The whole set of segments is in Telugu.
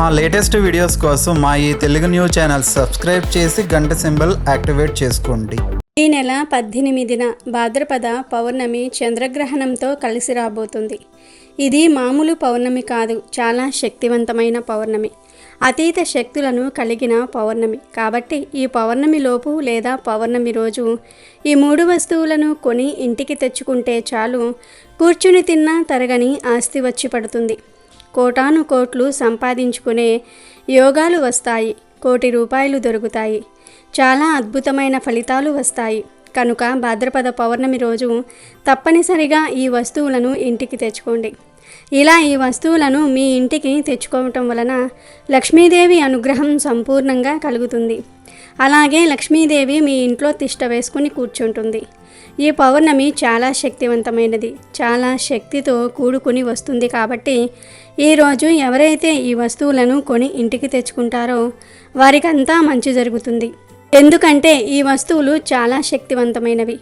మా లేటెస్ట్ వీడియోస్ కోసం మా ఈ తెలుగు న్యూస్ ఛానల్ సబ్స్క్రైబ్ చేసి గంట సింబల్ యాక్టివేట్ చేసుకోండి. ఈ నెల పద్దెనిమిదిన భాద్రపద పౌర్ణమి చంద్రగ్రహణంతో కలిసి రాబోతుంది. ఇది మామూలు పౌర్ణమి కాదు చాలా శక్తివంతమైన పౌర్ణమి. అతీత శక్తులను కలిగిన పౌర్ణమి. కాబట్టి ఈ పౌర్ణమి లోపు లేదా పౌర్ణమి రోజు ఈ మూడు వస్తువులను కొని ఇంటికి తెచ్చుకుంటే చాలు కూర్చుని తిన్నా తరగని ఆస్తి వచ్చి పడుతుంది. కోటాను కోట్లు సంపాదించుకునే యోగాలు వస్తాయి. కోటి రూపాయలు దొరుకుతాయి. చాలా అద్భుతమైన ఫలితాలు వస్తాయి. కనుక భాద్రపద పౌర్ణమి రోజు తప్పనిసరిగా ఈ వస్తువులను ఇంటికి తెచ్చుకోండి. ఇలా ఈ వస్తువులను మీ ఇంటికి తెచ్చుకోవటం వలన లక్ష్మీదేవి అనుగ్రహం సంపూర్ణంగా కలుగుతుంది. అలాగే లక్ష్మీదేవి మీ ఇంట్లో తిష్ట వేసుకుని కూర్చుంటుంది. ఈ పౌర్ణమి చాలా శక్తివంతమైనది. చాలా శక్తితో కూడుకుని వస్తుంది కాబట్టి ఈరోజు ఎవరైతే ఈ వస్తువులను కొని ఇంటికి తెచ్చుకుంటారో వారికంతా మంచి జరుగుతుంది. ఎందుకంటే ఈ వస్తువులు చాలా శక్తివంతమైనవి.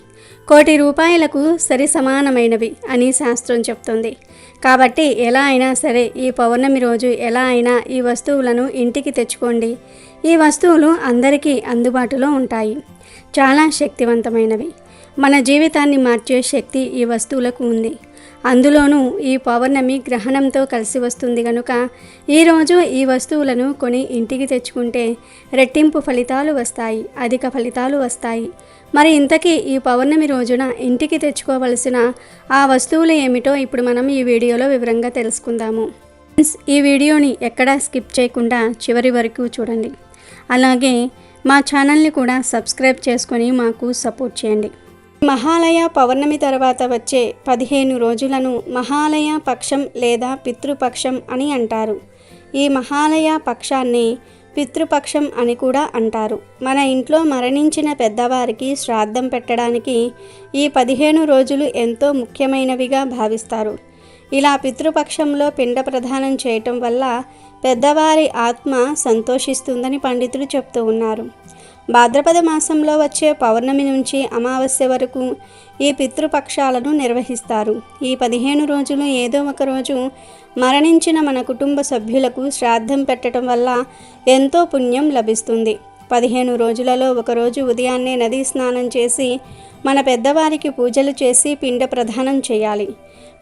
కోటి రూపాయలకు సరి సమానమైనవి అని శాస్త్రం చెప్తుంది. కాబట్టి ఎలా అయినా సరే ఈ పౌర్ణమి రోజు ఎలా అయినా ఈ వస్తువులను ఇంటికి తెచ్చుకోండి. ఈ వస్తువులు అందరికీ అందుబాటులో ఉంటాయి. చాలా శక్తివంతమైనవి. మన జీవితాన్ని మార్చే శక్తి ఈ వస్తువులకు ఉంది. అందులోనూ ఈ పౌర్ణమి గ్రహణంతో కలిసి వస్తుంది కనుక ఈరోజు ఈ వస్తువులను కొని ఇంటికి తెచ్చుకుంటే రెట్టింపు ఫలితాలు వస్తాయి అధిక ఫలితాలు వస్తాయి. మరి ఇంతకీ ఈ పౌర్ణమి రోజున ఇంటికి తెచ్చుకోవలసిన ఆ వస్తువులు ఏమిటో ఇప్పుడు మనం ఈ వీడియోలో వివరంగా తెలుసుకుందాము. ఈ వీడియోని ఎక్కడా స్కిప్ చేయకుండా చివరి వరకు చూడండి. అలాగే మా ఛానల్ని కూడా సబ్స్క్రైబ్ చేసుకొని మాకు సపోర్ట్ చేయండి. మహాలయ పౌర్ణమి తర్వాత వచ్చే పదిహేను రోజులను మహాలయ పక్షం లేదా పితృపక్షం అని అంటారు. ఈ మహాలయ పక్షాన్ని పితృపక్షం అని కూడా అంటారు. మన ఇంట్లో మరణించిన పెద్దవారికి శ్రాద్ధం పెట్టడానికి ఈ పదిహేను రోజులు ఎంతో ముఖ్యమైనవిగా భావిస్తారు. ఇలా పితృపక్షంలో పిండ ప్రదానం చేయటం వల్ల పెద్దవారి ఆత్మ సంతోషిస్తుందని పండితులు చెప్తూ ఉన్నారు. భాద్రపద మాసంలో వచ్చే పౌర్ణమి నుంచి అమావాస్య వరకు ఈ పితృపక్షాలను నిర్వహిస్తారు. ఈ పదిహేను రోజులు ఏదో ఒక రోజు మరణించిన మన కుటుంబ సభ్యులకు శ్రాద్ధం పెట్టడం వల్ల ఎంతో పుణ్యం లభిస్తుంది. పదిహేను రోజులలో ఒకరోజు ఉదయాన్నే నదీ స్నానం చేసి మన పెద్దవారికి పూజలు చేసి పిండ ప్రదానం చేయాలి.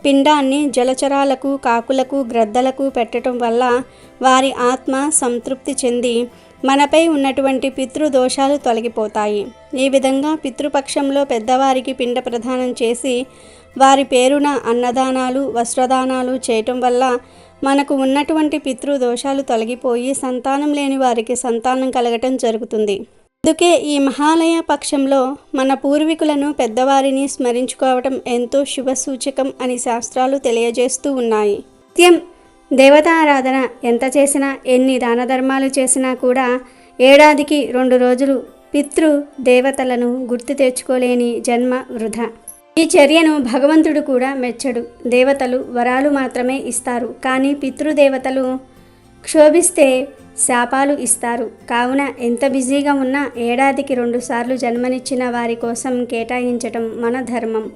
పిండాన్ని జలచరాలకు కాకులకు గ్రద్దలకు పెట్టడం వల్ల వారి ఆత్మ సంతృప్తి చెంది మనపై ఉన్నటువంటి పితృదోషాలు తొలగిపోతాయి. ఈ విధంగా పితృపక్షంలో పెద్దవారికి పిండ ప్రదానం చేసి వారి పేరున అన్నదానాలు వస్త్రదానాలు చేయటం వల్ల మనకు ఉన్నటువంటి పితృదోషాలు తొలగిపోయి సంతానం లేని వారికి సంతానం కలగటం జరుగుతుంది. అందుకే ఈ మహాలయ పక్షంలో మన పూర్వీకులను పెద్దవారిని స్మరించుకోవటం ఎంతో శుభ సూచకం అని శాస్త్రాలు తెలియజేస్తూ ఉన్నాయి. నిత్యం దేవతారాధన ఎంత చేసినా ఎన్ని దాన ధర్మాలు చేసినా కూడా ఏడాదికి రెండు రోజులు పితృ దేవతలను గుర్తు తెచ్చుకోలేని జన్మ వృధా. ఈ చర్యను భగవంతుడు కూడా మెచ్చడు. దేవతలు వరాలు మాత్రమే ఇస్తారు. కానీ పితృదేవతలు క్షోభిస్తే శాపాలు ఇస్తారు. కావున ఎంత బిజీగా ఉన్నా ఏడాదికి రెండుసార్లు జన్మనిచ్చిన వారి కోసం కేటాయించటం మన ధర్మం.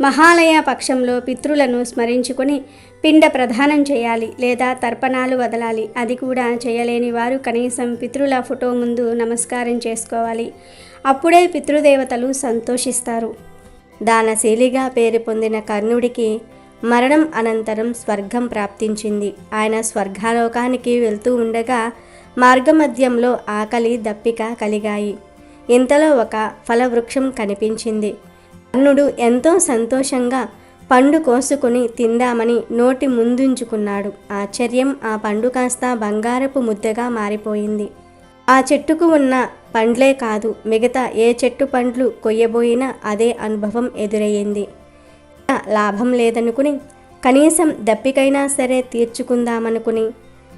మహాలయ పక్షంలో పితృలను స్మరించుకొని పిండ ప్రదానం చేయాలి లేదా తర్పణాలు వదలాలి. అది కూడా చేయలేని వారు కనీసం పితృల ఫోటో ముందు నమస్కారం చేసుకోవాలి. అప్పుడే పితృదేవతలు సంతోషిస్తారు. దానశీలిగా పేరు పొందిన కర్ణుడికి మరణం అనంతరం స్వర్గం ప్రాప్తించింది. ఆయన స్వర్గాలోకానికి వెళ్తూ ఉండగా మార్గమధ్యంలో ఆకలి దప్పిక కలిగాయి. ఇంతలో ఒక ఫలవృక్షం కనిపించింది. కర్ణుడు ఎంతో సంతోషంగా పండు కోసుకుని తిందామని నోటి ముందుంచుకున్నాడు. ఆశ్చర్యం ఆ పండు కాస్త బంగారపు ముద్దగా మారిపోయింది. ఆ చెట్టుకు ఉన్న పండ్లే కాదు మిగతా ఏ చెట్టు పండ్లు కొయ్యబోయినా అదే అనుభవం ఎదురయ్యింది. లాభం లేదనుకుని కనీసం దప్పికైనా సరే తీర్చుకుందామనుకుని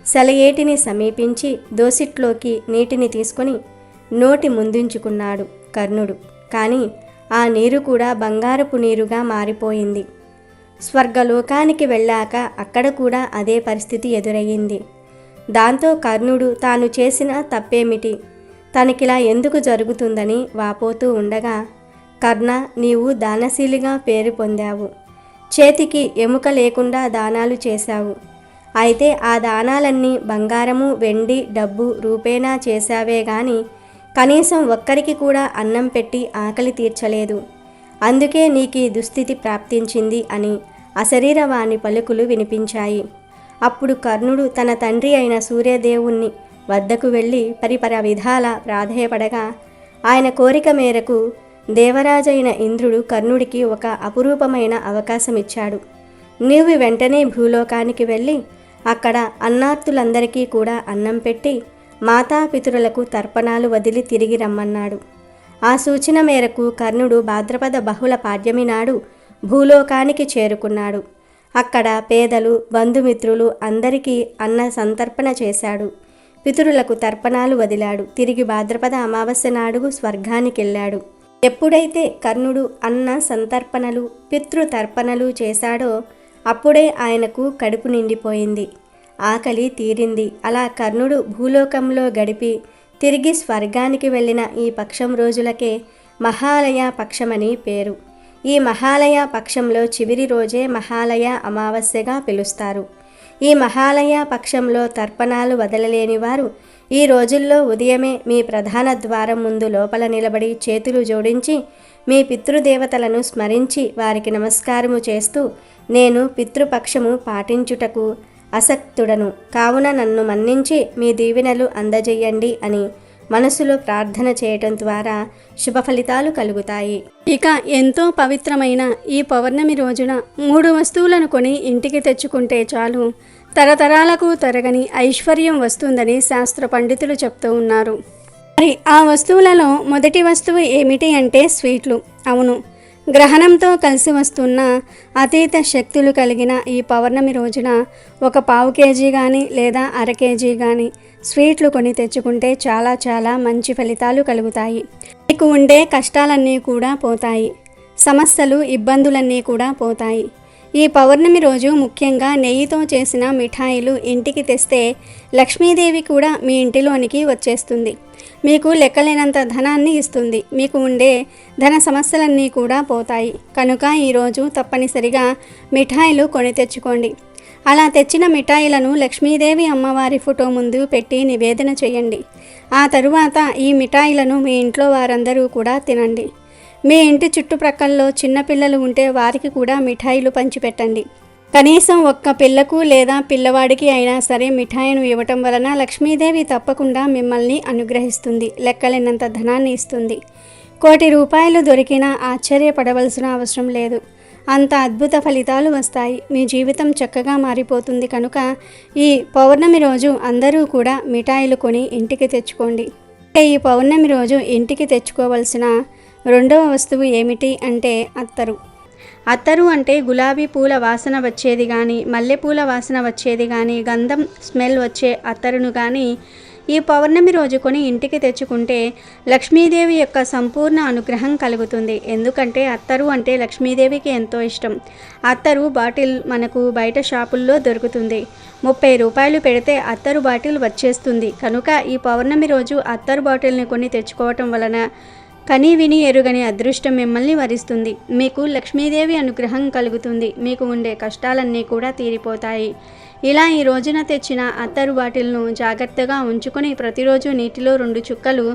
సెలయేటిని సమీపించి దోసిట్లోకి నీటిని తీసుకొని నోటి ముందుంచుకున్నాడు కర్ణుడు. కానీ ఆ నీరు కూడా బంగారపు నీరుగా మారిపోయింది. స్వర్గలోకానికి వెళ్ళాక అక్కడ కూడా అదే పరిస్థితి ఎదురయ్యింది. దాంతో కర్ణుడు తాను చేసిన తప్పేమిటి? తనకిలా ఎందుకు జరుగుతుందని వాపోతూ ఉండగా కర్ణ నీవు దానశీలిగా పేరు పొందావు. చేతికి ఎముక లేకుండా దానాలు చేశావు. అయితే ఆ దానాలన్నీ బంగారము వెండి డబ్బు రూపేణా చేశావే గాని కనీసం ఒక్కరికి కూడా అన్నం పెట్టి ఆకలి తీర్చలేదు. అందుకే నీకు ఈ దుస్థితి ప్రాప్తించింది అని అశరీరవాణి పలుకులు వినిపించాయి. అప్పుడు కర్ణుడు తన తండ్రి అయిన సూర్యదేవుణ్ణి వద్దకు వెళ్ళి పరిపర విధాల ప్రాధేయపడగా ఆయన కోరిక మేరకు దేవరాజైన ఇంద్రుడు కర్ణుడికి ఒక అపురూపమైన అవకాశం ఇచ్చాడు నీవు వెంటనే భూలోకానికి వెళ్ళి అక్కడ అన్నార్తులందరికీ కూడా అన్నం పెట్టి మాతాపితరులకు తర్పణాలు వదిలి తిరిగి రమ్మన్నాడు. ఆ సూచన మేరకు కర్ణుడు భాద్రపద బహుళ పాడ్యమి నాడు భూలోకానికి చేరుకున్నాడు. అక్కడ పేదలు బంధుమిత్రులు అందరికీ అన్న సంతర్పణ చేశాడు. పితరులకు తర్పణాలు వదిలాడు. తిరిగి భాద్రపద అమావాస్య నాడు స్వర్గానికెళ్ళాడు. ఎప్పుడైతే కర్ణుడు అన్న సంతర్పణలు పితృతర్పణలు చేశాడో అప్పుడే ఆయనకు కడుపు నిండిపోయింది. ఆకలి తీరింది. అలా కర్ణుడు భూలోకంలో గడిపి తిరిగి స్వర్గానికి వెళ్ళిన ఈ పక్షం రోజులకే మహాలయ పక్షమని పేరు. ఈ మహాలయ పక్షంలో చివరి రోజే మహాలయ అమావాస్యగా పిలుస్తారు. ఈ మహాలయ పక్షంలో తర్పణాలు వదలలేని వారు ఈ రోజుల్లో ఉదయమే మీ ప్రధాన ద్వారం ముందు లోపల నిలబడి చేతులు జోడించి మీ పితృదేవతలను స్మరించి వారికి నమస్కారము చేస్తూ నేను పితృపక్షము పాటించుటకు అసక్తుడను కావున నన్ను మన్నించి మీ దీవెనలు అందజేయండి అని మనసులో ప్రార్థన చేయటం ద్వారా శుభ ఫలితాలు కలుగుతాయి. ఇక ఎంతో పవిత్రమైన ఈ పౌర్ణమి రోజున మూడు వస్తువులను కొని ఇంటికి తెచ్చుకుంటే చాలు. తరతరాలకు తరగని ఐశ్వర్యం వస్తుందని శాస్త్ర పండితులు చెప్తూ ఉన్నారు. మరి ఆ వస్తువులలో మొదటి వస్తువు ఏమిటి అంటే స్వీట్లు. అవును గ్రహణంతో కలిసి వస్తున్న అతీత శక్తులు కలిగిన ఈ పౌర్ణమి రోజున ఒక పావు కేజీ కానీ లేదా అర కేజీ కానీ స్వీట్లు కొని తెచ్చుకుంటే చాలా చాలా మంచి ఫలితాలు కలుగుతాయి. మీకు ఉండే కష్టాలన్నీ కూడా పోతాయి. సమస్యలు ఇబ్బందులన్నీ కూడా పోతాయి. ఈ పౌర్ణమి రోజు ముఖ్యంగా నెయ్యితో చేసిన మిఠాయిలు ఇంటికి తెస్తే లక్ష్మీదేవి కూడా మీ ఇంటిలోనికి వచ్చేస్తుంది. మీకు లెక్కలేనంత ధనాన్ని ఇస్తుంది. మీకు ఉండే ధన సమస్యలన్నీ కూడా పోతాయి. కనుక ఈరోజు తప్పనిసరిగా మిఠాయిలు కొని తెచ్చుకోండి. అలా తెచ్చిన మిఠాయిలను లక్ష్మీదేవి అమ్మవారి ఫోటో ముందు పెట్టి నివేదన చేయండి. ఆ తరువాత ఈ మిఠాయిలను మీ ఇంట్లో వారందరూ కూడా తినండి. మీ ఇంటి చుట్టుప్రక్కల్లో చిన్నపిల్లలు ఉంటే వారికి కూడా మిఠాయిలు పంచిపెట్టండి. కనీసం ఒక్క పిల్లకు లేదా పిల్లవాడికి అయినా సరే మిఠాయిను ఇవ్వటం వలన లక్ష్మీదేవి తప్పకుండా మిమ్మల్ని అనుగ్రహిస్తుంది లెక్కలేనంత ధనాన్ని ఇస్తుంది. కోటి రూపాయలు దొరికినా ఆశ్చర్యపడవలసిన అవసరం లేదు. అంత అద్భుత ఫలితాలు వస్తాయి. మీ జీవితం చక్కగా మారిపోతుంది కనుక ఈ పౌర్ణమి రోజు అందరూ కూడా మిఠాయిలు కొని ఇంటికి తెచ్చుకోండి. ఈ పౌర్ణమి రోజు ఇంటికి తెచ్చుకోవలసిన రెండవ వస్తువు ఏమిటి అంటే అత్తరు. అత్తరు అంటే గులాబీ పూల వాసన వచ్చేది కానీ మల్లెపూల వాసన వచ్చేది కానీ గంధం స్మెల్ వచ్చే అత్తరును కానీ ఈ పౌర్ణమి రోజు కొని ఇంటికి తెచ్చుకుంటే లక్ష్మీదేవి యొక్క సంపూర్ణ అనుగ్రహం కలుగుతుంది. ఎందుకంటే అత్తరు అంటే లక్ష్మీదేవికి ఎంతో ఇష్టం. అత్తరు బాటిల్ మనకు బయట షాపుల్లో దొరుకుతుంది. ముప్పై రూపాయలు పెడితే అత్తరు బాటిల్ వచ్చేస్తుంది. కనుక ఈ పౌర్ణమి రోజు అత్తరు బాటిల్ని కొని తెచ్చుకోవటం వలన కని విని ఎరుగని అదృష్టం మిమ్మల్ని వరిస్తుంది. మీకు లక్ష్మీదేవి అనుగ్రహం కలుగుతుంది. మీకు ఉండే కష్టాలన్నీ కూడా తీరిపోతాయి. ఇలా ఈ రోజున తెచ్చిన అత్తరు బాటిల్ను జాగ్రత్తగా ఉంచుకొని ప్రతిరోజు నీటిలో రెండు చుక్కలు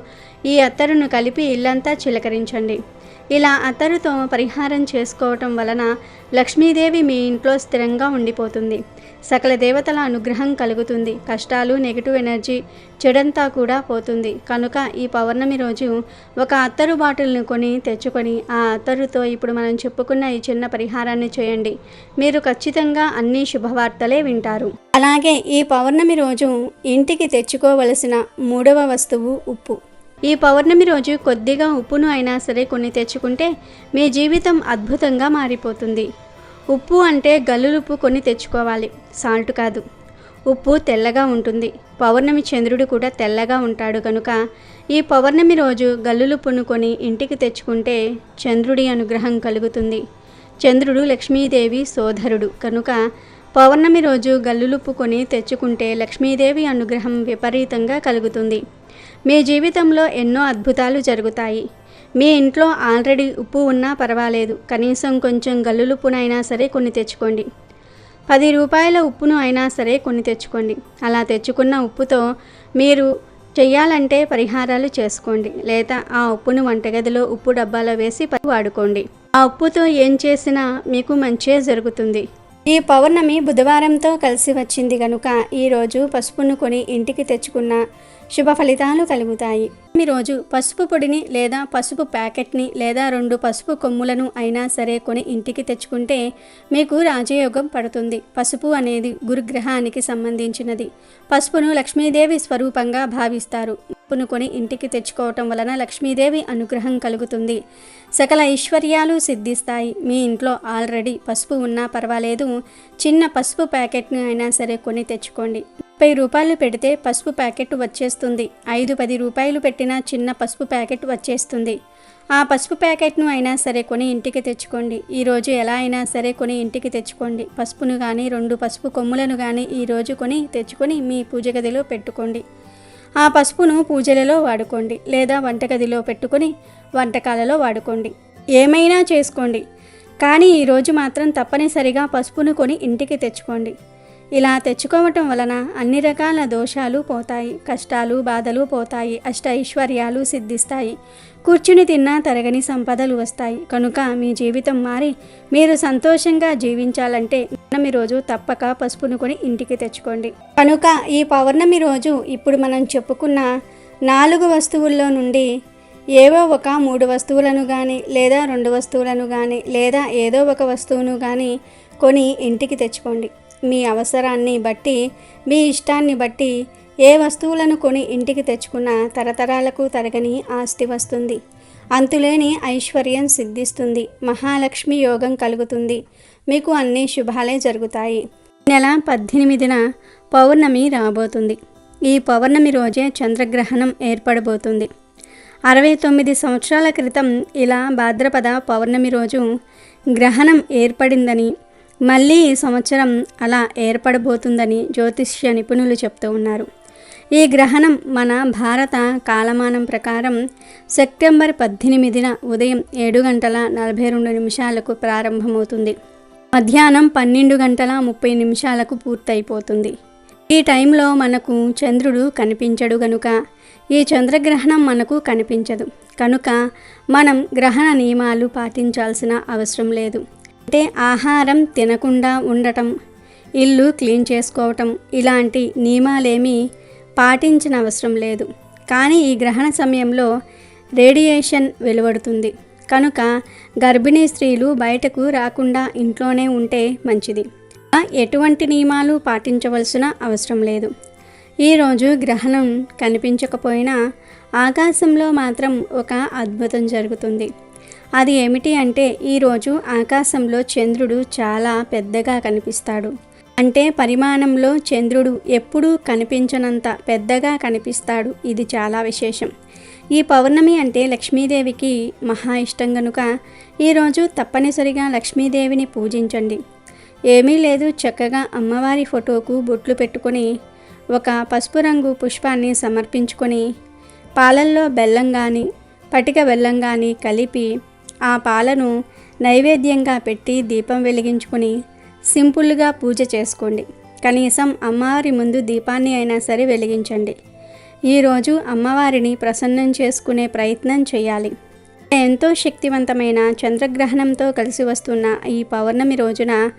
ఈ అత్తరును కలిపి ఇల్లంతా చిలకరించండి. ఇలా అత్తరుతో పరిహారం చేసుకోవటం వలన లక్ష్మీదేవి మీ ఇంట్లో స్థిరంగా ఉండిపోతుంది. సకల దేవతల అనుగ్రహం కలుగుతుంది. కష్టాలు నెగిటివ్ ఎనర్జీ చెడంతా కూడా పోతుంది. కనుక ఈ పౌర్ణమి రోజు ఒక అత్తరు బాటిల్ని కొని తెచ్చుకొని ఆ అత్తరుతో ఇప్పుడు మనం చెప్పుకున్న ఈ చిన్న పరిహారాన్ని చేయండి. మీరు ఖచ్చితంగా అన్ని శుభవార్తలే వింటారు. అలాగే ఈ పౌర్ణమి రోజు ఇంటికి తెచ్చుకోవలసిన మూడవ వస్తువు ఉప్పు. ఈ పౌర్ణమి రోజు కొద్దిగా ఉప్పును అయినా సరే కొన్ని తెచ్చుకుంటే మీ జీవితం అద్భుతంగా మారిపోతుంది. ఉప్పు అంటే గల్లులుప్పు కొన్ని తెచ్చుకోవాలి. సాల్ట్ కాదు. ఉప్పు తెల్లగా ఉంటుంది. పౌర్ణమి చంద్రుడు కూడా తెల్లగా ఉంటాడు కనుక ఈ పౌర్ణమి రోజు గల్లులుప్పును కొని ఇంటికి తెచ్చుకుంటే చంద్రుడి అనుగ్రహం కలుగుతుంది. చంద్రుడు లక్ష్మీదేవి సోదరుడు కనుక పౌర్ణమి రోజు గల్లులుప్పు కొని తెచ్చుకుంటే లక్ష్మీదేవి అనుగ్రహం విపరీతంగా కలుగుతుంది. మీ జీవితంలో ఎన్నో అద్భుతాలు జరుగుతాయి. మీ ఇంట్లో ఆల్రెడీ ఉప్పు ఉన్నా పర్వాలేదు. కనీసం కొంచెం గల్లులుప్పునైనా సరే కొన్ని తెచ్చుకోండి. పది రూపాయల ఉప్పును అయినా సరే కొన్ని తెచ్చుకోండి. అలా తెచ్చుకున్న ఉప్పుతో మీరు చెయ్యాలంటే పరిహారాలు చేసుకోండి. లేదా ఆ ఉప్పును వంటగదిలో ఉప్పు డబ్బాలో వేసి వాడుకోండి. ఆ ఉప్పుతో ఏం చేసినా మీకు మంచే జరుగుతుంది. ఈ పౌర్ణమి బుధవారంతో కలిసి వచ్చింది గనుక ఈరోజు పసుపును కొని ఇంటికి తెచ్చుకున్న శుభ ఫలితాలు కలుగుతాయి. మీ రోజు పసుపు పొడిని లేదా పసుపు ప్యాకెట్ని లేదా రెండు పసుపు కొమ్ములను అయినా సరే కొని ఇంటికి తెచ్చుకుంటే మీకు రాజయోగం పడుతుంది. పసుపు అనేది గురుగ్రహానికి సంబంధించినది. పసుపును లక్ష్మీదేవి స్వరూపంగా భావిస్తారు. పప్పును కొని ఇంటికి తెచ్చుకోవటం వలన లక్ష్మీదేవి అనుగ్రహం కలుగుతుంది. సకల ఐశ్వర్యాలు సిద్ధిస్తాయి. మీ ఇంట్లో ఆల్రెడీ పసుపు ఉన్నా పర్వాలేదు. చిన్న పసుపు ప్యాకెట్ను అయినా సరే కొని తెచ్చుకోండి. ముప్పై రూపాయలు పెడితే పసుపు ప్యాకెట్ వచ్చేస్తుంది. ఐదు పది రూపాయలు పెట్టిన చిన్న పసుపు ప్యాకెట్ వచ్చేస్తుంది. ఆ పసుపు ప్యాకెట్ను అయినా సరే కొని ఇంటికి తెచ్చుకోండి. ఈరోజు ఎలా అయినా సరే కొని ఇంటికి తెచ్చుకోండి. పసుపును కానీ రెండు పసుపు కొమ్ములను కానీ ఈరోజు కొని తెచ్చుకొని మీ పూజ గదిలో పెట్టుకోండి. ఆ పసుపును పూజలలో వాడుకోండి లేదా వంటగదిలో పెట్టుకొని వంటకాలలో వాడుకోండి. ఏమైనా చేసుకోండి. కానీ ఈరోజు మాత్రం తప్పనిసరిగా పసుపును కొని ఇంటికి తెచ్చుకోండి. ఇలా తెచ్చుకోవటం వలన అన్ని రకాల దోషాలు పోతాయి కష్టాలు బాధలు పోతాయి అష్ట ఐశ్వర్యాలు సిద్ధిస్తాయి. కూర్చుని తిన్నా తరగని సంపదలు వస్తాయి. కనుక మీ జీవితం మారి మీరు సంతోషంగా జీవించాలంటే పౌర్ణమి రోజు తప్పక పసుపును కొని ఇంటికి తెచ్చుకోండి. కనుక ఈ పౌర్ణమి రోజు ఇప్పుడు మనం చెప్పుకున్న నాలుగు వస్తువుల్లో నుండి ఏవో ఒక మూడు వస్తువులను కానీ లేదా రెండు వస్తువులను కానీ లేదా ఏదో ఒక వస్తువును కానీ కొని ఇంటికి తెచ్చుకోండి. మీ అవసరాన్ని బట్టి మీ ఇష్టాన్ని బట్టి ఏ వస్తువులను కొని ఇంటికి తెచ్చుకున్నా తరతరాలకు తరగని ఆస్తి వస్తుంది. అంతులేని ఐశ్వర్యం సిద్ధిస్తుంది. మహాలక్ష్మి యోగం కలుగుతుంది. మీకు అన్ని శుభాలే జరుగుతాయి. నెల పద్దెనిమిదిన పౌర్ణమి రాబోతుంది. ఈ పౌర్ణమి రోజే చంద్రగ్రహణం ఏర్పడబోతుంది. అరవై తొమ్మిది సంవత్సరాల క్రితం ఇలా భాద్రపద పౌర్ణమి రోజు గ్రహణం ఏర్పడిందని మళ్ళీ ఈ సంవత్సరం అలా ఏర్పడబోతుందని జ్యోతిష్య నిపుణులు చెప్తూ ఉన్నారు. ఈ గ్రహణం మన భారత కాలమానం ప్రకారం సెప్టెంబర్ పద్దెనిమిదిన ఉదయం ఏడు గంటల నలభై రెండు నిమిషాలకు ప్రారంభమవుతుంది. మధ్యాహ్నం పన్నెండు గంటల ముప్పై నిమిషాలకు పూర్తయిపోతుంది. ఈ టైంలో మనకు చంద్రుడు కనిపించడు గనుక ఈ చంద్రగ్రహణం మనకు కనిపించదు. కనుక మనం గ్రహణ నియమాలు పాటించాల్సిన అవసరం లేదు. అంటే ఆహారం తినకుండా ఉండటం ఇల్లు క్లీన్ చేసుకోవటం ఇలాంటి నియమాలేమీ పాటించిన అవసరం లేదు. కానీ ఈ గ్రహణ సమయంలో రేడియేషన్ వెలువడుతుంది. కనుక గర్భిణీ స్త్రీలు బయటకు రాకుండా ఇంట్లోనే ఉంటే మంచిది. ఎటువంటి నియమాలు పాటించవలసిన అవసరం లేదు. ఈరోజు గ్రహణం కనిపించకపోయినా ఆకాశంలో మాత్రం ఒక అద్భుతం జరుగుతుంది. అది ఏమిటి అంటే ఈరోజు ఆకాశంలో చంద్రుడు చాలా పెద్దగా కనిపిస్తాడు. అంటే పరిమాణంలో చంద్రుడు ఎప్పుడూ కనిపించనంత పెద్దగా కనిపిస్తాడు. ఇది చాలా విశేషం. ఈ పౌర్ణమి అంటే లక్ష్మీదేవికి మహా ఇష్టం గనుక ఈరోజు తప్పనిసరిగా లక్ష్మీదేవిని పూజించండి. ఏమీ లేదు చక్కగా అమ్మవారి ఫోటోకు బొట్లు పెట్టుకొని ఒక పసుపు రంగు పుష్పాన్ని సమర్పించుకొని పాలల్లో బెల్లం కానీ పటిక బెల్లం కానీ కలిపి ఆ పాలను నైవేద్యంగా పెట్టి దీపం వెలిగించుకొని సింపుల్గా పూజ చేసుకోండి. కనీసం అమ్మవారి ముందు దీపాన్ని అయినా సరే వెలిగించండి. ఈరోజు అమ్మవారిని ప్రసన్నం చేసుకునే ప్రయత్నం చేయాలి. ఎంతో శక్తివంతమైన చంద్రగ్రహణంతో కలిసి వస్తున్న ఈ పౌర్ణమి రోజున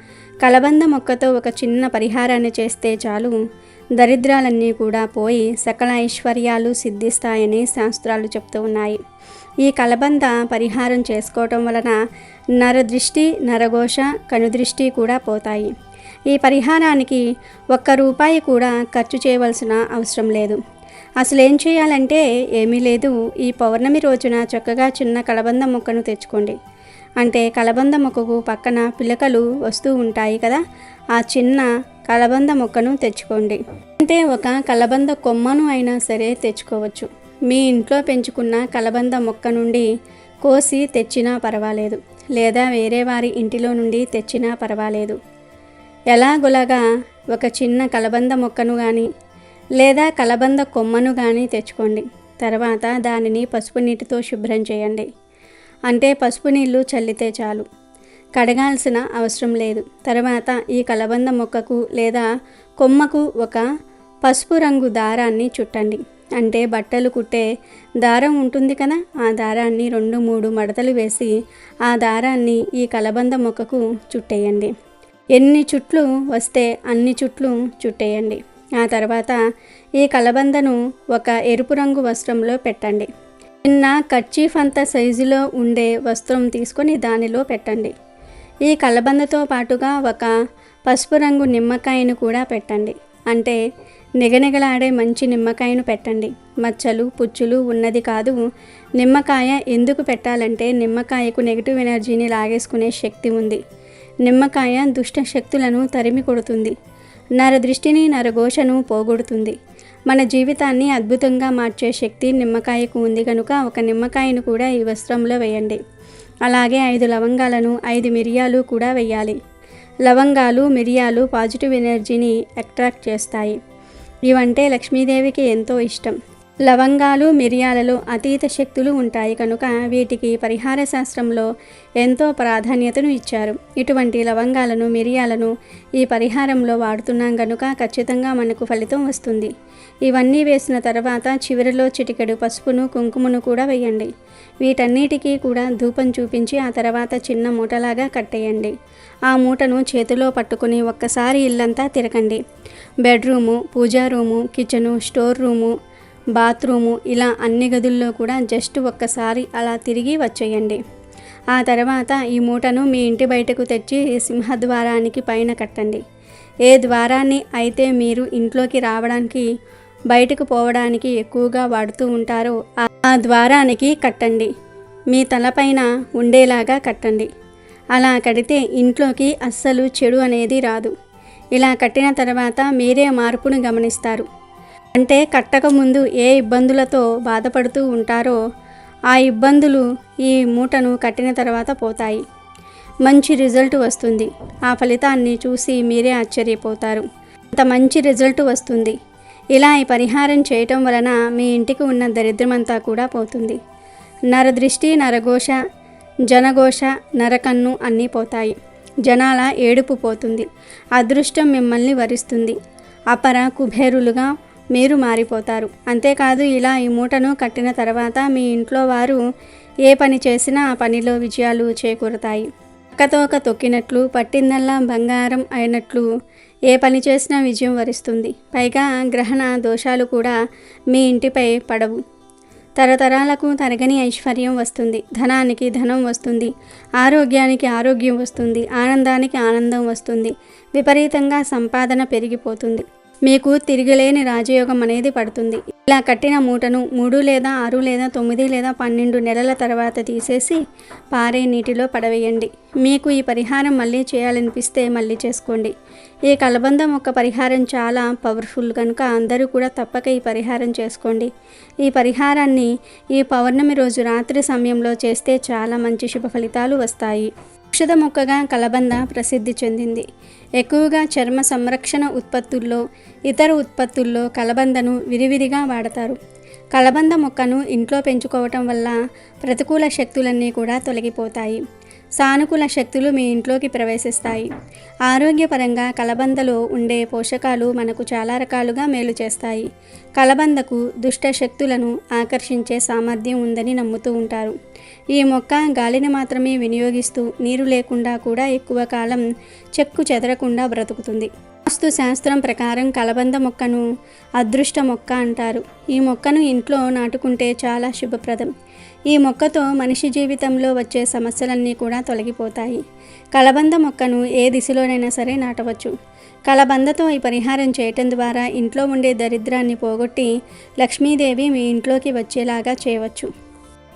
కలబంద మొక్కతో ఒక చిన్న పరిహారాన్ని చేస్తే చాలు. దరిద్రాలన్నీ కూడా పోయి సకల ఐశ్వర్యాలు సిద్ధిస్తాయని శాస్త్రాలు చెప్తూ ఉన్నాయి. ఈ కలబంద పరిహారం చేసుకోవటం వలన నరదృష్టి నరఘోష కనుదృష్టి కూడా పోతాయి. ఈ పరిహారానికి ఒక్క రూపాయి కూడా ఖర్చు చేయవలసిన అవసరం లేదు. అసలు ఏం చేయాలంటే ఏమీ లేదు. ఈ పౌర్ణమి రోజున చక్కగా చిన్న కలబంద మొక్కను తెచ్చుకోండి. అంటే కలబంద మొక్కకు పక్కన పిలకలు వస్తూ ఉంటాయి కదా ఆ చిన్న కలబంద మొక్కను తెచ్చుకోండి. అంటే ఒక కలబంద కొమ్మను అయినా సరే తెచ్చుకోవచ్చు. మీ ఇంట్లో పెంచుకున్న కలబంద మొక్క నుండి కోసి తెచ్చినా పర్వాలేదు లేదా వేరే వారి ఇంటిలో నుండి తెచ్చినా పర్వాలేదు. ఎలాగోలాగా ఒక చిన్న కలబంద మొక్కను కానీ లేదా కలబంద కొమ్మను కానీ తెచ్చుకోండి. తర్వాత దానిని పసుపు నీటితో శుభ్రం చేయండి. అంటే పసుపు నీళ్ళు చల్లితే చాలు. కడగాల్సిన అవసరం లేదు. తర్వాత ఈ కలబంద మొక్కకు లేదా కొమ్మకు ఒక పసుపు రంగు దారాన్ని చుట్టండి. అంటే బట్టలు కుట్టే దారం ఉంటుంది కదా? ఆ దారాన్ని రెండు మూడు మడతలు వేసి ఆ దారాన్ని ఈ కలబంద మొక్కకు చుట్టేయండి. ఎన్ని చుట్లు వస్తే అన్ని చుట్లు చుట్టేయండి. ఆ తర్వాత ఈ కలబందను ఒక ఎరుపు రంగు వస్త్రంలో పెట్టండి. చిన్న కర్చీఫ్ అంత సైజులో ఉండే వస్త్రం తీసుకొని దానిలో పెట్టండి. ఈ కలబందతో పాటుగా ఒక పసుపు రంగు నిమ్మకాయను కూడా పెట్టండి. అంటే నిగనిగలాడే మంచి నిమ్మకాయను పెట్టండి. మచ్చలు పుచ్చులు ఉన్నది కాదు. నిమ్మకాయ ఎందుకు పెట్టాలంటే నిమ్మకాయకు నెగిటివ్ ఎనర్జీని లాగేసుకునే శక్తి ఉంది. నిమ్మకాయ దుష్ట శక్తులను తరిమి కొడుతుంది. నర దృష్టిని నరఘోషను పోగొడుతుంది. మన జీవితాన్ని అద్భుతంగా మార్చే శక్తి నిమ్మకాయకు ఉంది కనుక ఒక నిమ్మకాయను కూడా ఈ వస్త్రంలో వేయండి. అలాగే ఐదు లవంగాలను ఐదు మిరియాలు కూడా వేయాలి. లవంగాలు మిరియాలు పాజిటివ్ ఎనర్జీని అట్రాక్ట్ చేస్తాయి. ఇవంటే లక్ష్మీదేవికి ఎంతో ఇష్టం. లవంగాలు మిరియాలలో అతీత శక్తులు ఉంటాయి కనుక వీటికి పరిహార శాస్త్రంలో ఎంతో ప్రాధాన్యతను ఇచ్చారు. ఇటువంటి లవంగాలను మిరియాలను ఈ పరిహారంలో వాడుతున్నాం కనుక ఖచ్చితంగా మనకు ఫలితం వస్తుంది. ఇవన్నీ వేసిన తర్వాత చివరిలో చిటికెడు పసుపును కుంకుమను కూడా వేయండి. వీటన్నిటికీ కూడా ధూపం చూపించి ఆ తర్వాత చిన్న మూటలాగా కట్టేయండి. ఆ మూటను చేతిలో పట్టుకుని ఒక్కసారి ఇల్లంతా తిరగండి. Bedroom puja room kitchen store room bathroom ఇలా అన్ని గదుల్లో కూడా జస్ట్ ఒక్కసారి అలా తిరిగి వచ్చేయండి. ఆ తర్వాత ఈ మూటను మీ ఇంటి బయటకు తెచ్చి సింహద్వారానికి పైన కట్టండి. ఏ ద్వారాన్ని అయితే మీరు ఇంట్లోకి రావడానికి బయటకు పోవడానికి ఎక్కువగా వాడుతూ ఉంటారో ఆ- ఆ ద్వారానికి కట్టండి. మీ తలపైన ఉండేలాగా కట్టండి. అలా కడితే ఇంట్లోకి అస్సలు చెడు అనేది రాదు. ఇలా కట్టిన తర్వాత మీరే మార్పును గమనిస్తారు. అంటే కట్టక ముందు ఏ ఇబ్బందులతో బాధపడుతూ ఉంటారో ఆ ఇబ్బందులు ఈ మూటను కట్టిన తర్వాత పోతాయి. మంచి రిజల్ట్ వస్తుంది. ఆ ఫలితాన్ని చూసి మీరే ఆశ్చర్యపోతారు. అంత మంచి రిజల్ట్ వస్తుంది. ఇలా ఈ పరిహారం చేయటం వలన మీ ఇంటికి ఉన్న దరిద్రమంతా కూడా పోతుంది. నరదృష్టి నరఘోష జనఘోష నరకన్ను అన్నీ పోతాయి. జనాల ఏడుపు పోతుంది. అదృష్టం మిమ్మల్ని వరిస్తుంది. అపర కుబేరులుగా మీరు మారిపోతారు. అంతేకాదు ఇలా ఈ మూటను కట్టిన తర్వాత మీ ఇంట్లో వారు ఏ పని చేసినా ఆ పనిలో విజయాలు చేకూరుతాయి. పక్కతోక తొక్కినట్లు పట్టిందల్లా బంగారం అయినట్లు ఏ పని చేసినా విజయం వరిస్తుంది. పైగా గ్రహణ దోషాలు కూడా మీ ఇంటిపై పడవు. తరతరాలకు తరగని ఐశ్వర్యం వస్తుంది. ధనానికి ధనం వస్తుంది. ఆరోగ్యానికి ఆరోగ్యం వస్తుంది. ఆనందానికి ఆనందం వస్తుంది. విపరీతంగా సంపాదన పెరిగిపోతుంది. మీకు తిరిగిలేని రాజయోగం అనేది పడుతుంది. ఇలా కట్టిన మూటను మూడు లేదా ఆరు లేదా తొమ్మిది లేదా పన్నెండు నెలల తర్వాత తీసేసి పారే నీటిలో పడవేయండి. మీకు ఈ పరిహారం మళ్ళీ చేయాలనిపిస్తే మళ్ళీ చేసుకోండి. ఈ కలబందం ఒక పరిహారం చాలా పవర్ఫుల్ కనుక అందరూ కూడా తప్పక ఈ పరిహారం చేసుకోండి. ఈ పరిహారాన్ని ఈ పౌర్ణమి రోజు రాత్రి సమయంలో చేస్తే చాలా మంచి శుభ ఫలితాలు వస్తాయి. ఔషధ మొక్కగా కలబంద ప్రసిద్ధి చెందింది. ఎక్కువగా చర్మ సంరక్షణ ఉత్పత్తుల్లో ఇతర ఉత్పత్తుల్లో కలబందను విరివిరిగా వాడతారు. కలబంద మొక్కను ఇంట్లో పెంచుకోవటం వల్ల ప్రతికూల శక్తులన్నీ కూడా తొలగిపోతాయి. సానుకూల శక్తులు మీ ఇంట్లోకి ప్రవేశిస్తాయి. ఆరోగ్యపరంగా కలబందలో ఉండే పోషకాలు మనకు చాలా రకాలుగా మేలు చేస్తాయి. కలబందకు దుష్ట శక్తులను ఆకర్షించే సామర్థ్యం ఉందని నమ్ముతూ ఉంటారు. ఈ మొక్క గాలిని మాత్రమే వినియోగిస్తూ నీరు లేకుండా కూడా ఎక్కువ కాలం చెక్కు చెదరకుండా బ్రతుకుతుంది. వాస్తు శాస్త్రం ప్రకారం కలబంద మొక్కను అదృష్ట మొక్క అంటారు. ఈ మొక్కను ఇంట్లో నాటుకుంటే చాలా శుభప్రదం. ఈ మొక్కతో మనిషి జీవితంలో వచ్చే సమస్యలన్నీ కూడా తొలగిపోతాయి. కలబంద మొక్కను ఏ దిశలోనైనా సరే నాటవచ్చు. కలబందతో ఈ పరిహారం చేయటం ద్వారా ఇంట్లో ఉండే దరిద్రాన్ని పోగొట్టి లక్ష్మీదేవి మీ ఇంట్లోకి వచ్చేలాగా చేయవచ్చు.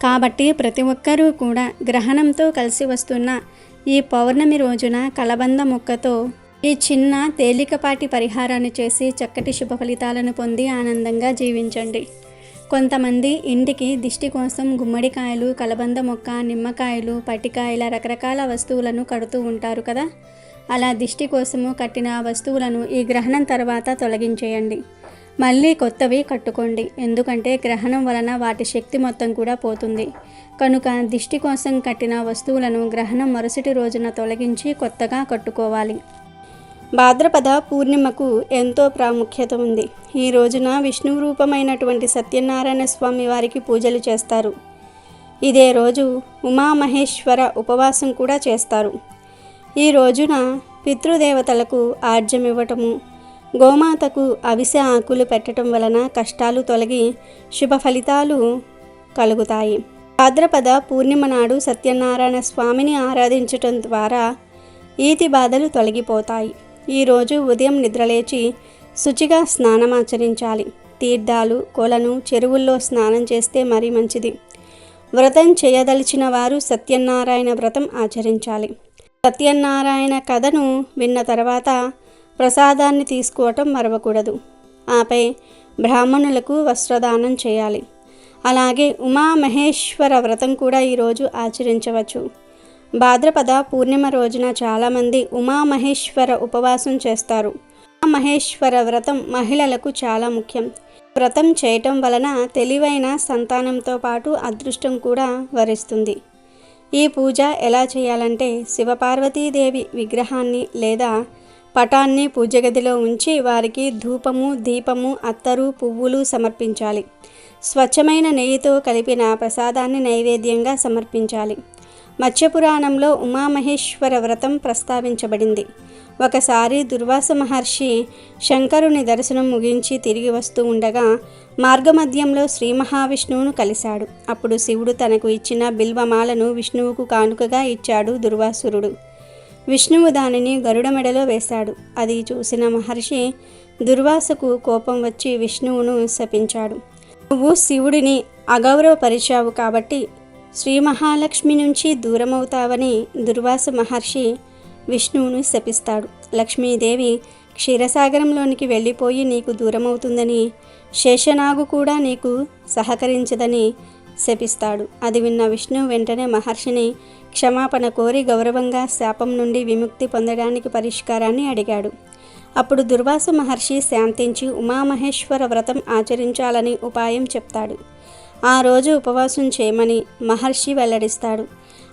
కాబట్టి ప్రతి ఒక్కరూ కూడా గ్రహణంతో కలిసి వస్తున్న ఈ పౌర్ణమి రోజున కలబంద మొక్కతో ఈ చిన్న తేలికపాటి పరిహారాన్ని చేసి చక్కటి శుభ ఫలితాలను పొంది ఆనందంగా జీవించండి. కొంతమంది ఇంటికి దిష్టి కోసం గుమ్మడికాయలు కలబంద మొక్క నిమ్మకాయలు పటికాయల రకరకాల వస్తువులను కడుతూ ఉంటారు కదా? అలా దిష్టి కోసము కట్టిన వస్తువులను ఈ గ్రహణం తర్వాత తొలగించేయండి. మళ్ళీ కొత్తవి కట్టుకోండి. ఎందుకంటే గ్రహణం వలన వాటి శక్తి మొత్తం కూడా పోతుంది. కనుక దిష్టి కోసం కట్టిన వస్తువులను గ్రహణం మరుసటి రోజున తొలగించి కొత్తగా కట్టుకోవాలి. భాద్రపద పూర్ణిమకు ఎంతో ప్రాముఖ్యత ఉంది. ఈ రోజున విష్ణు రూపమైనటువంటి సత్యనారాయణ స్వామి వారికి పూజలు చేస్తారు. ఇదే రోజు ఉమామహేశ్వర ఉపవాసం కూడా చేస్తారు. ఈ రోజున పితృదేవతలకు ఆర్జం ఇవ్వటము గోమాతకు అవిసె ఆకులు పెట్టడం వలన కష్టాలు తొలగి శుభ ఫలితాలు కలుగుతాయి. భాద్రపద పూర్ణిమ నాడు సత్యనారాయణ స్వామిని ఆరాధించటం ద్వారా ఈతి బాధలు తొలగిపోతాయి. ఈరోజు ఉదయం నిద్రలేచి శుచిగా స్నానమాచరించాలి. తీర్థాలు కొలను చెరువుల్లో స్నానం చేస్తే మరీ మంచిది. వ్రతం చేయదలిచిన వారు సత్యనారాయణ వ్రతం ఆచరించాలి. సత్యనారాయణ కథను విన్న తర్వాత ప్రసాదాన్ని తీసుకోవటం మరవకూడదు. ఆపై బ్రాహ్మణులకు వస్త్రదానం చేయాలి. అలాగే ఉమామహేశ్వర వ్రతం కూడా ఈరోజు ఆచరించవచ్చు. భాద్రపద పూర్ణిమ రోజున చాలామంది ఉమామహేశ్వర ఉపవాసం చేస్తారు. ఉమామహేశ్వర వ్రతం మహిళలకు చాలా ముఖ్యం. వ్రతం చేయటం వలన తెలివైన సంతానంతో పాటు అదృష్టం కూడా వరిస్తుంది. ఈ పూజ ఎలా చేయాలంటే శివపార్వతీదేవి విగ్రహాన్ని లేదా పటాన్ని పూజగదిలో ఉంచి వారికి ధూపము దీపము అత్తరు పువ్వులు సమర్పించాలి. స్వచ్ఛమైన నెయ్యితో కలిపిన ప్రసాదాన్ని నైవేద్యంగా సమర్పించాలి. మత్స్యపురాణంలో ఉమామహేశ్వర వ్రతం ప్రస్తావించబడింది. ఒకసారి దుర్వాస మహర్షి శంకరుని దర్శనం ముగించి తిరిగి వస్తూ ఉండగా మార్గమధ్యంలో శ్రీ మహావిష్ణువును కలిశాడు. అప్పుడు శివుడు తనకు ఇచ్చిన బిల్వమాలను విష్ణువుకు కానుకగా ఇచ్చాడు దుర్వాసురుడు. విష్ణువు దానిని గరుడ మెడలో వేశాడు. అది చూసిన మహర్షి దుర్వాసకు కోపం వచ్చి విష్ణువును శపించాడు. నువ్వు శివుడిని అగౌరవపరిచావు కాబట్టి శ్రీ మహాలక్ష్మి నుంచి దూరమవుతావని దుర్వాస మహర్షి విష్ణువును శపిస్తాడు. లక్ష్మీదేవి క్షీరసాగరంలోనికి వెళ్ళిపోయి నీకు దూరమవుతుందని శేషనాగు కూడా నీకు సహకరించదని శపిస్తాడు. అది విన్న విష్ణు వెంటనే మహర్షిని క్షమాపణ కోరి గౌరవంగా శాపం నుండి విముక్తి పొందడానికి పరిష్కారాన్ని అడిగాడు. అప్పుడు దుర్వాస మహర్షి శాంతించి ఉమామహేశ్వర వ్రతం ఆచరించాలని ఉపాయం చెప్తాడు. ఆ రోజు ఉపవాసం చేయమని మహర్షి వెల్లడిస్తాడు.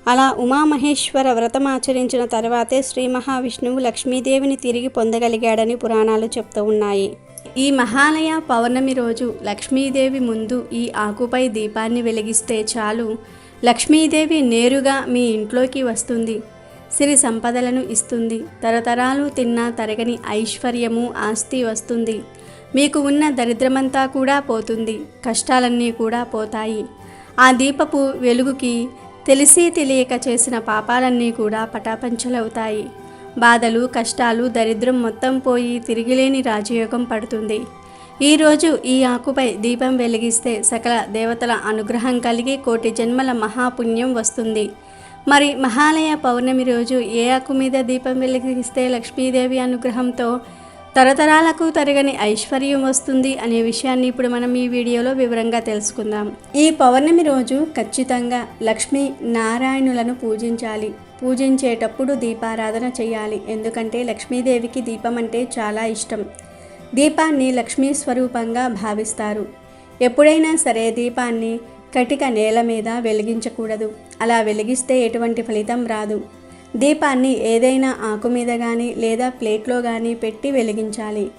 అలా ఉమామహేశ్వర వ్రతం ఆచరించిన తర్వాతే శ్రీ మహావిష్ణువు లక్ష్మీదేవిని తిరిగి పొందగలిగాడని పురాణాలు చెప్తూ ఉన్నాయి. ఈ మహాలయ పౌర్ణమి రోజు లక్ష్మీదేవి ముందు ఈ ఆకుపై దీపాన్ని వెలిగిస్తే చాలు. లక్ష్మీదేవి నేరుగా మీ ఇంట్లోకి వస్తుంది. సిరి సంపదలను ఇస్తుంది. తరతరాలు తిన్నా తరగని ఐశ్వర్యము ఆస్తి వస్తుంది. మీకు ఉన్న దరిద్రమంతా కూడా పోతుంది కష్టాలన్నీ కూడా పోతాయి. ఆ దీపపు వెలుగుకి తెలిసి తెలియక చేసిన పాపాలన్నీ కూడా పటాపంచలవుతాయి. బాధలు కష్టాలు దరిద్రం మొత్తం పోయి తిరిగిలేని రాజయోగం పడుతుంది. ఈరోజు ఈ ఆకుపై దీపం వెలిగిస్తే సకల దేవతల అనుగ్రహం కలిగి కోటి జన్మల మహాపుణ్యం వస్తుంది. మరి మహాలయ పౌర్ణమి రోజు ఏ ఆకు మీద దీపం వెలిగిస్తే లక్ష్మీదేవి అనుగ్రహంతో తరతరాలకు తరగని ఐశ్వర్యం వస్తుంది అనే విషయాన్ని ఇప్పుడు మనం ఈ వీడియోలో వివరంగా తెలుసుకుందాం. ఈ పౌర్ణమి రోజు ఖచ్చితంగా లక్ష్మీ నారాయణులను పూజించాలి. పూజించేటప్పుడు దీపారాధన చేయాలి. ఎందుకంటే లక్ష్మీదేవికి దీపం అంటే చాలా ఇష్టం. దీపాన్ని లక్ష్మీ స్వరూపంగా భావిస్తారు. ఎప్పుడైనా సరే దీపాన్ని కటిక నేల మీద వెలిగించకూడదు. అలా వెలిగిస్తే ఎటువంటి ఫలితం రాదు. దీపాన్ని ఏదైనా ఆకు మీద కానీ లేదా ప్లేట్లో కానీ పెట్టి వెలిగించాలి.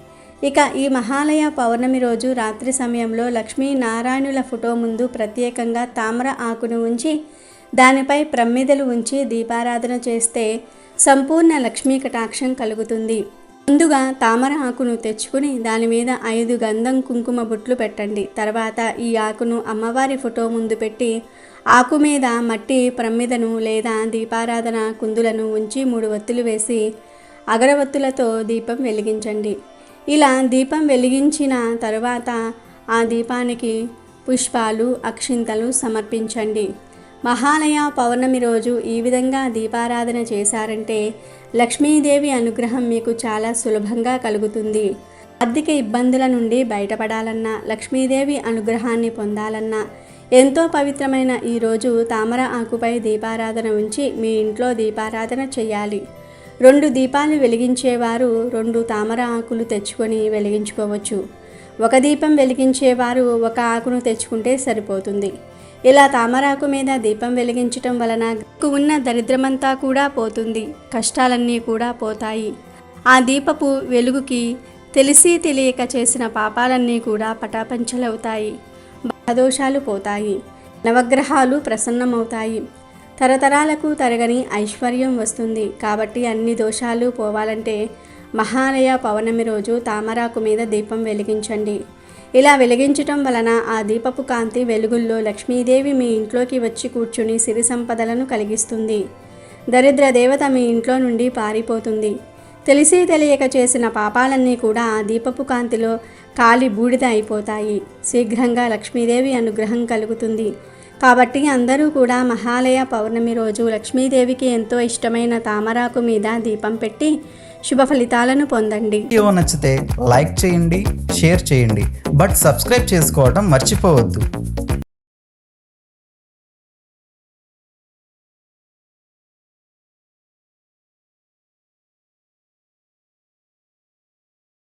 ఇక ఈ మహాలయ పౌర్ణమి రోజు రాత్రి సమయంలో లక్ష్మీ నారాయణుల ఫోటో ముందు ప్రత్యేకంగా తామర ఆకును ఉంచి దానిపై ప్రమ్మిదలు ఉంచి దీపారాధన చేస్తే సంపూర్ణ లక్ష్మీ కటాక్షం కలుగుతుంది. ముందుగా తామర ఆకును తెచ్చుకుని దాని మీద ఐదు గంధం కుంకుమ బుట్లు పెట్టండి. తర్వాత ఈ ఆకును అమ్మవారి ఫోటో ముందు పెట్టి ఆకు మీద మట్టి ప్రమ్మిదను లేదా దీపారాధన కుందులను ఉంచి మూడు ఒత్తులు వేసి అగరవత్తులతో దీపం వెలిగించండి. ఇలా దీపం వెలిగించిన తరువాత ఆ దీపానికి పుష్పాలు అక్షింతలు సమర్పించండి. మహాలయ పౌర్ణమి రోజు ఈ విధంగా దీపారాధన చేశారంటే లక్ష్మీదేవి అనుగ్రహం మీకు చాలా సులభంగా కలుగుతుంది. ఆర్థిక ఇబ్బందుల నుండి బయటపడాలన్నా లక్ష్మీదేవి అనుగ్రహాన్ని పొందాలన్నా ఎంతో పవిత్రమైన ఈరోజు తామర ఆకుపై దీపారాధన ఉంచి మీ ఇంట్లో దీపారాధన చేయాలి. రెండు దీపాలు వెలిగించేవారు రెండు తామర ఆకులు తెచ్చుకొని వెలిగించుకోవచ్చు. ఒక దీపం వెలిగించేవారు ఒక ఆకును తెచ్చుకుంటే సరిపోతుంది. ఇలా తామరాకు మీద దీపం వెలిగించటం వలన ఉన్న దరిద్రమంతా కూడా పోతుంది కష్టాలన్నీ కూడా పోతాయి. ఆ దీపపు వెలుగుకి తెలిసి తెలియక చేసిన పాపాలన్నీ కూడా పటాపంచలవుతాయి. దోషాలు పోతాయి. నవగ్రహాలు ప్రసన్నమవుతాయి. తరతరాలకు తరగని ఐశ్వర్యం వస్తుంది. కాబట్టి అన్ని దోషాలు పోవాలంటే మహాలయ పౌర్ణమి రోజు తామరాకు మీద దీపం వెలిగించండి. ఇలా వెలిగించటం వలన ఆ దీపపు కాంతి వెలుగుల్లో లక్ష్మీదేవి మీ ఇంట్లోకి వచ్చి కూర్చుని సిరి సంపదలను కలిగిస్తుంది. దరిద్ర దేవత మీ ఇంట్లో నుండి పారిపోతుంది. తెలిసి తెలియక చేసిన పాపాలన్నీ కూడా ఆ దీపపు కాంతిలో కాలి బూడిద అయిపోతాయి. శీఘ్రంగా లక్ష్మీదేవి అనుగ్రహం కలుగుతుంది. కాబట్టి అందరూ కూడా మహాలయ పౌర్ణమి రోజు లక్ష్మీదేవికి ఎంతో ఇష్టమైన తామరాకు మీద దీపం పెట్టి శుభ ఫలితాలను పొందండి. వీడియో నచ్చితే లైక్ చేయండి షేర్ చేయండి. బట్ సబ్స్క్రైబ్ చేసుకోవడం మర్చిపోవద్దు.